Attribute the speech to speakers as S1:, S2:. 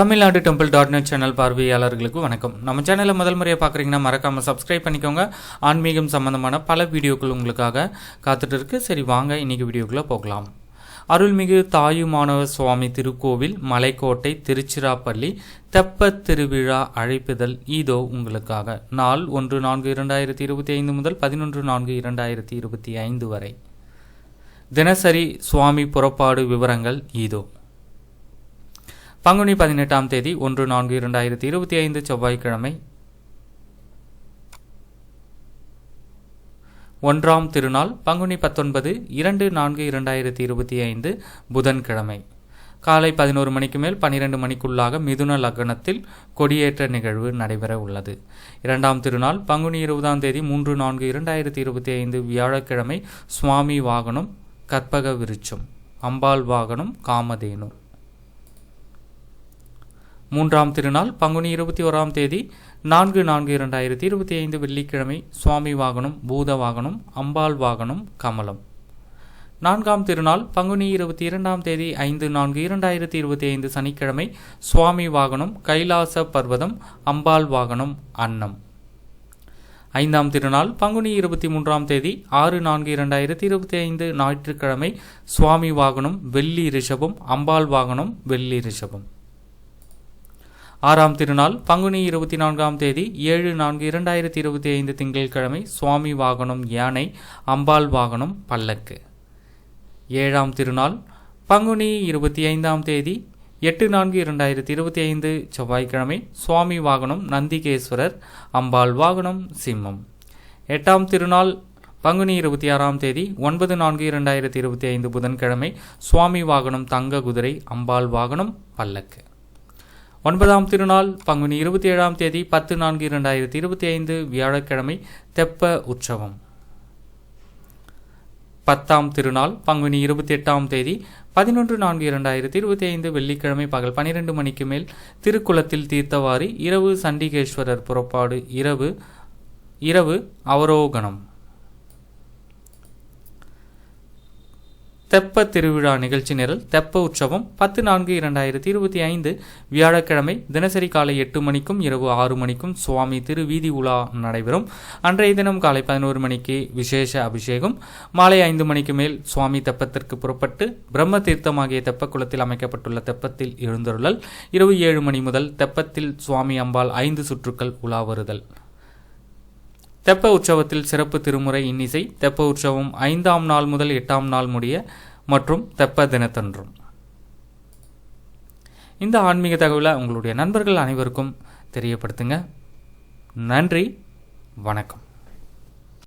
S1: Tamil Nadu temple dot net channel பார்வையாளர்களுக்கு வணக்கம். நம்ம சேனலை முதல் முறையாக பார்க்குறீங்கன்னா மறக்காமல் சப்ஸ்கிரைப் பண்ணிக்கோங்க. ஆன்மீகம் சம்பந்தமான பல வீடியோக்கள் உங்களுக்காக காத்துட்டு இருக்கு. சரி வாங்க இன்னைக்கு வீடியோக்குள்ளே போகலாம். அருள்மிகு தாயுமானவ சுவாமி திருக்கோவில் மலைக்கோட்டை திருச்சிராப்பள்ளி தெப்பத் திருவிழா அழைப்புதல் இதோ உங்களுக்காக. நாள் ஒன்று நான்கு இரண்டாயிரத்தி இருபத்தி ஐந்து முதல் பதினொன்று நான்கு இரண்டாயிரத்தி இருபத்தி ஐந்து வரை. தினசரி சுவாமி புறப்பாடு விவரங்கள் இதோ. பங்குனி பதினெட்டாம் தேதி ஒன்று நான்கு இரண்டாயிரத்தி இருபத்தி ஐந்து செவ்வாய்க்கிழமை. ஒன்றாம் திருநாள் பங்குனி பத்தொன்பது இரண்டு நான்கு இரண்டாயிரத்தி இருபத்தி ஐந்து புதன்கிழமை. காலை பதினோரு மணிக்கு மேல் பன்னிரண்டு மணிக்குள்ளாக மிதுன லக்னத்தில் கொடியேற்ற நிகழ்வு நடைபெற உள்ளது. இரண்டாம் திருநாள் பங்குனி இருபதாம் தேதி மூன்று நான்கு இரண்டாயிரத்தி இருபத்தி ஐந்து வியாழக்கிழமை சுவாமி வாகனம் கற்பக விருட்சம் அம்பாள் வாகனம் காமதேனு. மூன்றாம் திருநாள் பங்குனி இருபத்தி ஓராம் தேதி நான்கு நான்கு இரண்டாயிரத்தி இருபத்தி ஐந்து வெள்ளிக்கிழமை சுவாமி வாகனம் பூத வாகனம் அம்பாள் வாகனம் கமலம். நான்காம் திருநாள் பங்குனி இருபத்தி இரண்டாம் தேதி ஐந்து நான்கு இரண்டாயிரத்தி இருபத்தி ஐந்து சனிக்கிழமை சுவாமி வாகனம் கைலாச பர்வதம் அம்பாள் வாகனம் அன்னம். ஐந்தாம் திருநாள் பங்குனி இருபத்தி மூன்றாம் தேதி ஆறு நான்கு இரண்டாயிரத்தி இருபத்தி ஐந்து ஞாயிற்றுக்கிழமை சுவாமி வாகனம் வெள்ளி ரிஷபம் அம்பாள் வாகனம் வெள்ளி ரிஷபம். ஆறாம் திருநாள் பங்குனி இருபத்தி நான்காம் தேதி ஏழு நான்கு இரண்டாயிரத்தி இருபத்தி ஐந்து திங்கட்கிழமை சுவாமி வாகனம் யானை அம்பாள் வாகனம் பல்லக்கு. ஏழாம் திருநாள் பங்குனி இருபத்தி ஐந்தாம் தேதி எட்டு நான்கு இரண்டாயிரத்தி இருபத்தி ஐந்து செவ்வாய்க்கிழமை சுவாமி வாகனம் நந்திகேஸ்வரர் அம்பாள் வாகனம் சிம்மம். எட்டாம் திருநாள் பங்குனி இருபத்தி ஆறாம் தேதி ஒன்பது நான்கு இரண்டாயிரத்தி இருபத்தி ஐந்து புதன்கிழமை சுவாமி வாகனம் தங்க குதிரை அம்பாள் வாகனம் பல்லக்கு. ஒன்பதாம் திருநாள் பங்குனி இருபத்தி ஏழாம் தேதி பத்து நான்கு இரண்டாயிரத்தி இருபத்தி ஐந்து வியாழக்கிழமை தெப்ப உற்சவம். பத்தாம் திருநாள் பங்குனி இருபத்தி எட்டாம் தேதி பதினொன்று நான்கு இரண்டாயிரத்தி இருபத்தி ஐந்து வெள்ளிக்கிழமை பகல் பனிரெண்டு மணிக்கு மேல் திருக்குளத்தில் தீர்த்தவாரி இரவு சண்டிகேஸ்வரர் புறப்பாடு இரவு இரவு அவரோகணம். தெப்ப திருவிழா நிகழ்ச்சி நிரல் தெப்ப உற்சவம் பத்து நான்கு இரண்டாயிரத்தி இருபத்தி ஐந்து வியாழக்கிழமை தினசரி காலை எட்டு மணிக்கும் இரவு ஆறு மணிக்கும் சுவாமி திரு வீதி உலா நடைபெறும். அன்றைய தினம் காலை பதினோரு மணிக்கு விசேஷ அபிஷேகம். மாலை ஐந்து மணிக்கு மேல் சுவாமி தெப்பத்திற்கு புறப்பட்டு பிரம்ம தீர்த்தமாகிய தெப்ப குளத்தில் அமைக்கப்பட்டுள்ள தெப்பத்தில் எழுந்தருளல். இரவு ஏழு மணி முதல் தெப்பத்தில் சுவாமி அம்பாள் ஐந்து சுற்றுக்கள் உலா வருதல். தெப்ப உற்சவத்தில் சிறப்பு திருமுறை இன்னிசை தெப்ப உற்சவம் ஐந்தாம் நாள் முதல் எட்டாம் நாள் முடிய மற்றும் தெப்ப தினத்தன்றும். இந்த ஆன்மீக தகவலை உங்களுடைய நண்பர்கள் அனைவருக்கும் தெரியப்படுத்துங்க. நன்றி வணக்கம்.